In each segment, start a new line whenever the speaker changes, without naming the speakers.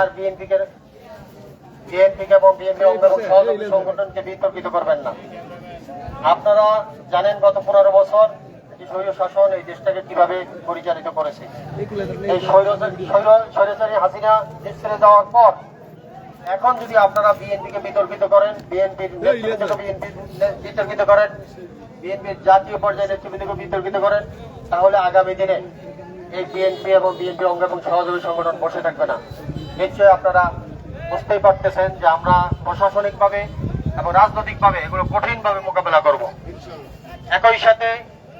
আর বিএনপিকে বিএনপিকে এবং বিএনপি অঙ্গ সহযোগী সংগঠনকে বিতর্কিত করবেন না। আপনারা জানেন গত পনেরো বছর স্বৈর শাসন এই দেশটাকে কীভাবে পরিচালিত করেছে। এই স্বৈরাচারী হাসিনা দেশ ছেড়ে যাওয়ার পর এখন যদি আপনারা বিএনপিকে বিতর্কিত করেন বিএনপির বিতর্কিত করেন বিএনপির জাতীয় পর্যায়ে নেতৃত্বকে বিতর্কিত করেন তাহলে আগামী দিনে এই বিএনপি এবং বিএনপি অঙ্গ এবং সহযোগী সংগঠন বসে থাকবে না। নিশ্চয়ই আপনারা বুঝতেই পারতেছেন যে আমরা প্রশাসনিকভাবে এবং রাজনৈতিকভাবে এগুলো কঠিনভাবে মোকাবেলা করব। একই সাথে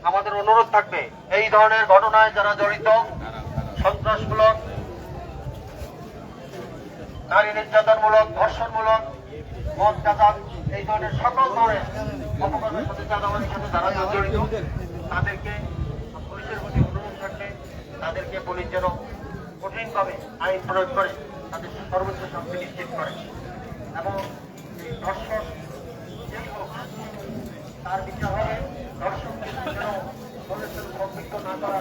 আমাদের অনুরোধ থাকবে, এই ধরনের ঘটনায় যারা জড়িত, সন্ত্রাসমূলক, নারী নির্যাতনমূলক, ধর্ষণমূলক, মদ গাঁজা এই ধরনের সকল ধরনের অপকর্মের সাথে চাঁদাবাজির সাথে যারা জড়িত, তাদেরকে পুলিশের প্রতি অনুরোধ থাকবে তাদেরকে পুলিশ যেন কঠিনভাবে আইন প্রয়োগ করে তাদের সর্বোচ্চ শাস্তি নিশ্চিত করে। এবং ধর্ষণ তার বিচার হবে দর্শক না করা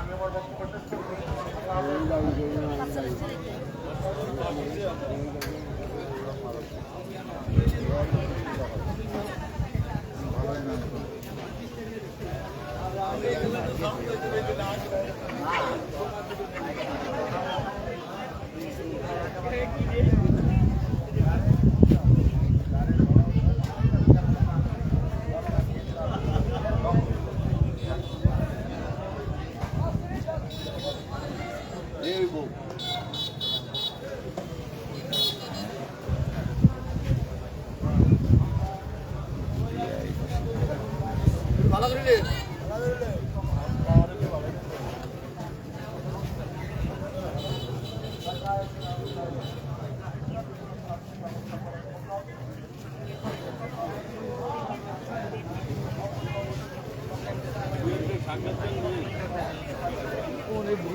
আমি আমার বক্তব্য
그리고 말아드릴래? 말아드릴래 장면적으로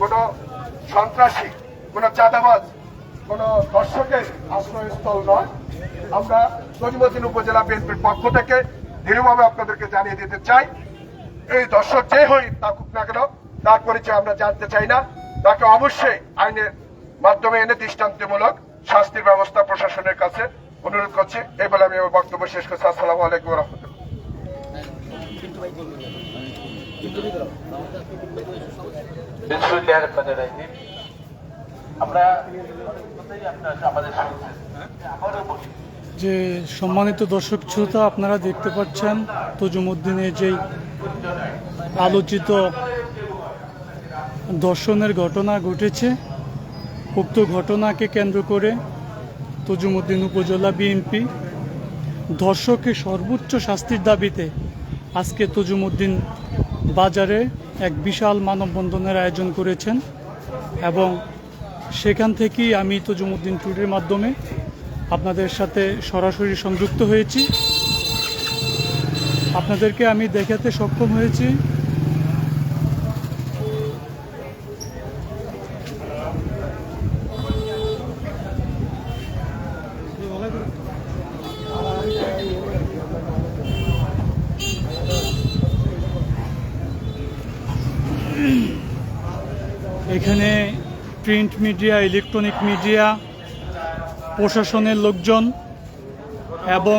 কোনো সন্ত্রাসী, কোনো চাঁদাবাজ, কোনো দর্শকের আশ্রয়স্থল নয়। আমরা উপজেলা বিএনপির পক্ষ থেকে দৃঢ়ভাবে আপনাদেরকে জানিয়ে দিতে চাই, এই দর্শক যে হই থাকুক না কেন, তার পরিচয় আমরা জানতে চাই না। তাকে অবশ্যই আইনের মাধ্যমে এনে দৃষ্টান্তমূলক শাস্তির ব্যবস্থা প্রশাসনের কাছে অনুরোধ করছি। এই বলে আমি আমার বক্তব্য শেষ করছি। আসসালামু আলাইকুম
যে সম্মানিত দর্শক শ্রোতা, আপনারা দেখতে পাচ্ছেন তজুমুদ্দিনের যেই আলোচিত দর্শনের ঘটনা ঘটেছে। উক্ত ঘটনাকে কেন্দ্র করে তজুমুদ্দিন উপজেলা বিএনপি ধর্ষকের সর্বোচ্চ শাস্তির দাবিতে আজকে তজুমুদ্দিন বাজারে এক বিশাল মানববন্ধনের আয়োজন করেছেন এবং সেখান থেকেই আমি তজুমুদ্দিন ট্যুরের মাধ্যমে আপনাদের সাথে সরাসরি সংযুক্ত হয়েছি। আপনাদেরকে আমি দেখাতে সক্ষম হয়েছি। এখানে প্রিন্ট মিডিয়া ইলেকট্রনিক মিডিয়া প্রশাসনের লোকজন এবং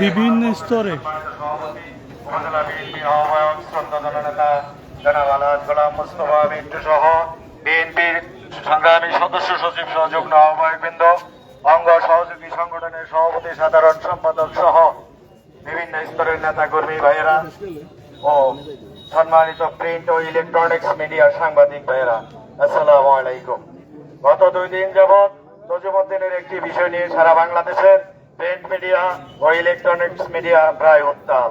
বিভিন্ন স্তরে
বিএনপির সংগ্রামী সদস্য সচিব সহ যুগ্ম আহ্বায়ক বৃন্দ অঙ্গ সহযোগী সংগঠনের সভাপতি সাধারণ সম্পাদক সহ বিভিন্ন স্তরের নেতা কর্মী ভাইয়েরা ও সম্মানিত প্রিন্ট ও ইলেকট্রনিক্স মিডিয়ার সাংবাদিক ভাইয়েরা, আসসালামু আলাইকুম। গত দুই দিন যাবৎ তজুমুদ্দিনের একটি বিষয় নিয়ে সারা বাংলাদেশের
প্রিন্ট মিডিয়া ও ইলেকট্রনিক্স মিডিয়া প্রায় উত্তাল।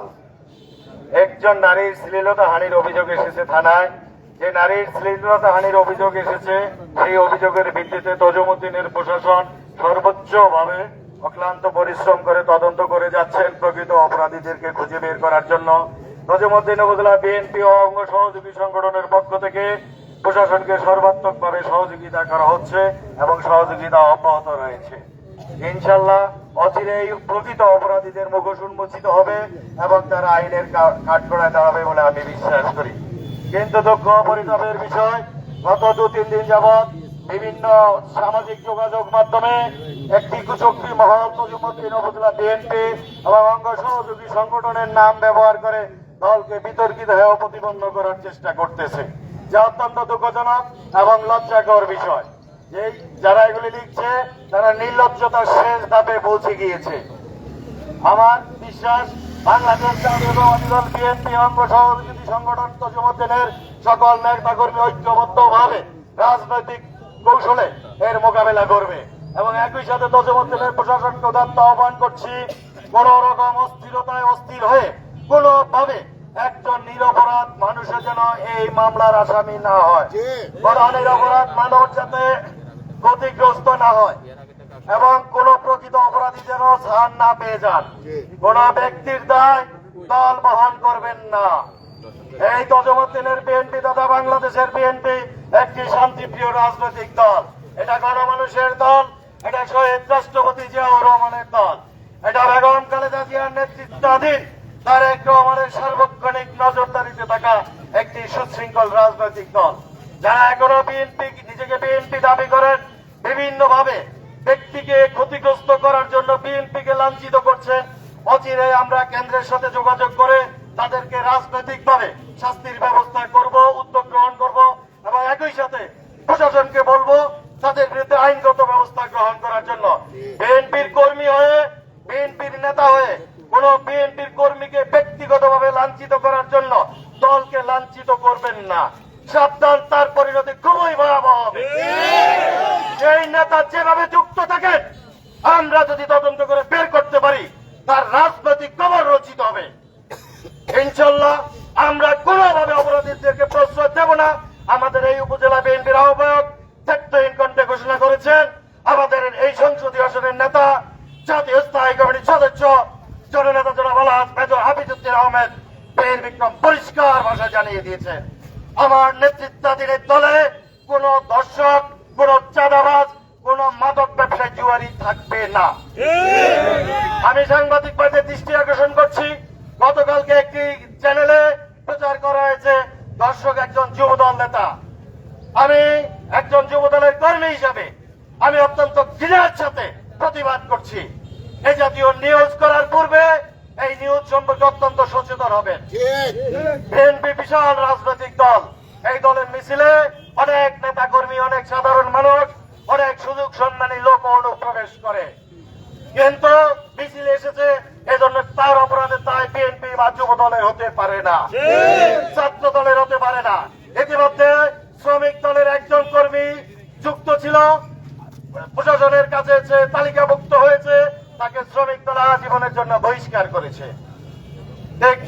একজন নারীর শ্লীলতা হানির অভিযোগ এসেছে থানায়। যে নারীর শ্লীলতা হানির অভিযোগ এসেছে, সেই অভিযোগের ভিত্তিতে তজুমুদ্দিনের প্রশাসন সর্বোচ্চভাবে অক্লান্ত পরিশ্রম করে তদন্ত করে যাচ্ছেন প্রকৃত অপরাধীদেরকে খুঁজে বের করার জন্য। নজমুদ্দিন উপজেলা বিএনপি ও অঙ্গ সহযোগী সংগঠনের পক্ষ থেকে প্রশাসনকে সর্বাত্মকভাবে সহযোগিতা করা হচ্ছে এবং সহযোগিতা অব্যাহত রয়েছে। ইনশাল্লাহ অচিরেই প্রকৃত অপরাধীদের মুখোশ উন্মোচিত হবে এবং তারা আইনের কাঠগড়ায় দাঁড়াবে বলে আমি বিশ্বাস করি। কিন্তু দুঃখ পরিতাপের বিষয়, গত দু তিন দিন যাবৎ বিভিন্ন সামাজিক যোগাযোগ মাধ্যমে একটি কুচক্রি মহল তজুমুদ্দিন উপজেলা বিএনপি এবং অঙ্গ সহযোগী সংগঠনের নাম ব্যবহার করে দলকে বিতর্কিত হয়ে প্রতিবন্ধ করার চেষ্টা করতেছে। যা অত্যন্ত দুঃখজনক এবং লজ্জাকর বিষয়। এই যারা এগুলি লিখছে, তারা নির্লজ্জতার শেষ ধাপে পৌঁছে গিয়েছে। আমার বিশ্বাস, বাংলাদেশ জাতীয়তাবাদী দল বিএনপি অঙ্গ সহযোগী সংগঠন তজুমুদ্দিনের সকল নেতা কর্মী ঐক্যবদ্ধ ভাবে রাজনৈতিক কৌশলে এর মোকাবেলা করবে। এবং একই সাথে আহ্বান করছি, কোন রকম অস্থিরতায় অস্থির হয়ে কোনোভাবে একজন নিরপরাধ মানুষের যেন এই মামলার আসামি না হয়। কোন নিরপরাধ মানুষ যাতে ক্ষতিগ্রস্ত না হয় এবং কোন প্রকৃত অপরাধী যেন ছাড় না পেয়ে যান। কোন ব্যক্তির দায় দল বহন করবেন না। এই তজমুদ্দিনের বিএনপি তথা বাংলাদেশের বিএনপি একটি শান্তিপ্রিয় রাজনৈতিক দল। এটা গণমানুষের দল এটা শহীদ রাষ্ট্রপতি জিয়াউর রহমানের দল। এটা বেগম খালেদা জিয়ার নেতৃত্বাধীন তারেক রহমানের সার্বক্ষণিক নজরদারিতে থাকা একটি সুশৃঙ্খল রাজনৈতিক দল। যারা এখনও বিএনপি নিজেকে বিএনপি দাবি করেন বিভিন্ন ভাবে ব্যক্তিকে ক্ষতিগ্রস্ত করার জন্য বিএনপিকে লাঞ্ছিত করছেন অচিরে আমরা কেন্দ্রের সাথে যোগাযোগ করে তাদেরকে রাজনৈতিকভাবে শাস্তির ব্যবস্থা করব, উদ্যোগ গ্রহণ করব এবং একই সাথে প্রশাসনকে বলব, তাদের বিরুদ্ধে আইনগত ব্যবস্থা গ্রহণ করার জন্য। বিএনপির কর্মী হয়ে বিএনপির নেতা হয়ে কোন বিএনপির লাঞ্ছিত করার জন্য দলকে লাঞ্ছিত করবেন না। সাবধান, তার পরিণতি খুবই ভয়াবহ হবে। নেতা যেভাবে যুক্ত থাকেন, আমরা যদি তদন্ত করে বের করতে পারি, তার রাজনৈতিক কবর রচিত হবে। ইনশাল্লাহ আমরা কোনোভাবে অপরাধীদেরকে প্রশ্রয় দেব না। আমাদের এই উপজেলা বিএনপির আহ্বায়ক দায়িত্বহীন কণ্ঠে ঘোষণা করেছেন, আমাদের এই সংসদীয় আসনের নেতা, জাতীয় স্থায়ী কমিটির সদস্য, জননেতা জনাব আলহাজ মেজর হাফিজুদ্দিন আহমেদ। বীর বিক্রম পরিষ্কার ভাষা জানিয়ে দিয়েছেন। আমার নেতৃত্বাধীন দলে কোন দর্শক, কোন চাঁদাবাজ, কোন মাদক ব্যবসায়ী জুয়ারি থাকবে না। আমি সাংবাদিক ভাইদের দৃষ্টি আকর্ষণ করছি। গতকালকে একটি চ্যানেলে প্রচার করা হয়েছে দর্শক একজন যুবদল নেতা। আমি একজন যুবদলের কর্মী হিসাবে আমি অত্যন্ত ঘৃণার সাথে প্রতিবাদ করছি। এই জাতীয় নিউজ করার পূর্বে এই নিউজ সম্পর্কে অত্যন্ত সচেতন হবেন। বিএনপি বিশাল রাজনৈতিক দল। এই দলের মিছিলে অনেক নেতা কর্মী অনেক সাধারণ মানুষ অনেক সুযোগ সম্মানী লোক অনুপ্রবেশ করে। কিন্তু মিছিলে এসেছে এজন্য তার অপরাধে তাই বিএনপি বা যুব দলের হতে পারে না। ছাত্র দলের হতে পারে না। ইতিমধ্যে শ্রমিক দলের একজন কর্মী যুক্ত ছিল। প্রশাসনের কাছে তালিকাভুক্ত হয়েছে। তাকে শ্রমিক দল জীবনের জন্য বহিষ্কার করেছে। ঠিক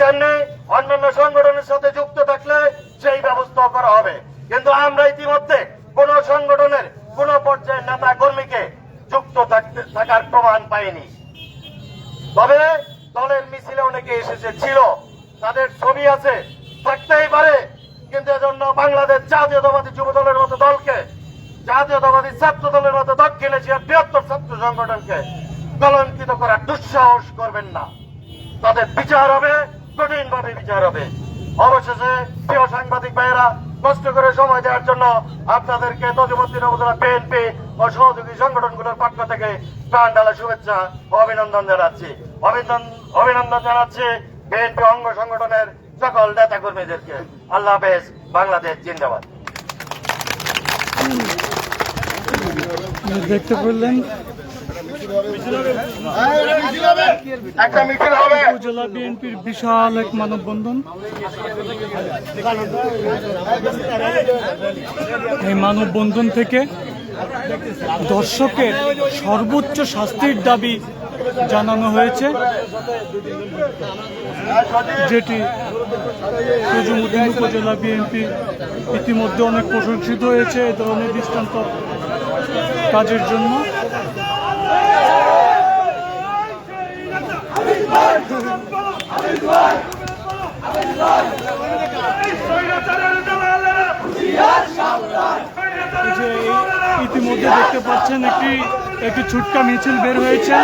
অন্যান্য সংগঠনের সাথে যুক্ত থাকলে সেই ব্যবস্থা করা হবে। কিন্তু আমরা ইতিমধ্যে কোন সংগঠনের কোন পর্যায়ের নেতা কর্মীকে যুক্ত থাকার প্রমাণ পাইনি। তবে দলের মিছিলে অনেকে এসেছে, ছিল। তাদের ছবি আছে, থাকতেই পারে। কিন্তু এজন্য বাংলাদেশ জাতীয়তাবাদী যুব দলের মতো দলকে, জাতীয়তাবাদী ছাত্র দলের মতো দক্ষিণ এশিয়ার বৃহত্তর ছাত্র সংগঠনকে কলঙ্কিত করার দুঃসাহস করবেন না। তাদের বিচার হবে কঠিন ভাবে বিচার হবে। অবশেষে প্রিয় সাংবাদিক ভাইয়েরা, কষ্ট করে সময় দেওয়ার জন্য আপনাদেরকে তজমুদ্দিন উপজেলা বিএনপি ও সহযোগী সংগঠনগুলোর পক্ষ থেকে প্রাণ ডালা শুভেচ্ছা ও অভিনন্দন জানাচ্ছি। অভিনন্দন জানাচ্ছি বিএনপি অঙ্গ সংগঠনের সকল নেতা কর্মীদেরকে আল্লাহ হাফেজ, বাংলাদেশ জিন্দাবাদ।
দেখতে
হবে
উপজেলা বিএনপির বিশাল এক মানববন্ধন এই মানববন্ধন থেকে দর্শকের সর্বোচ্চ শাস্তির দাবি জানানো হয়েছে, যেটি সজুমুদ্দিন উপজেলা বিএনপি ইতিমধ্যে অনেক প্রশংসিত হয়েছে এ ধরনের দৃষ্টান্ত কাজের জন্য এই যে এই ইতিমধ্যে দেখতে পাচ্ছেন একটি একটি ছুটকা মিছিল বের হয়েছে।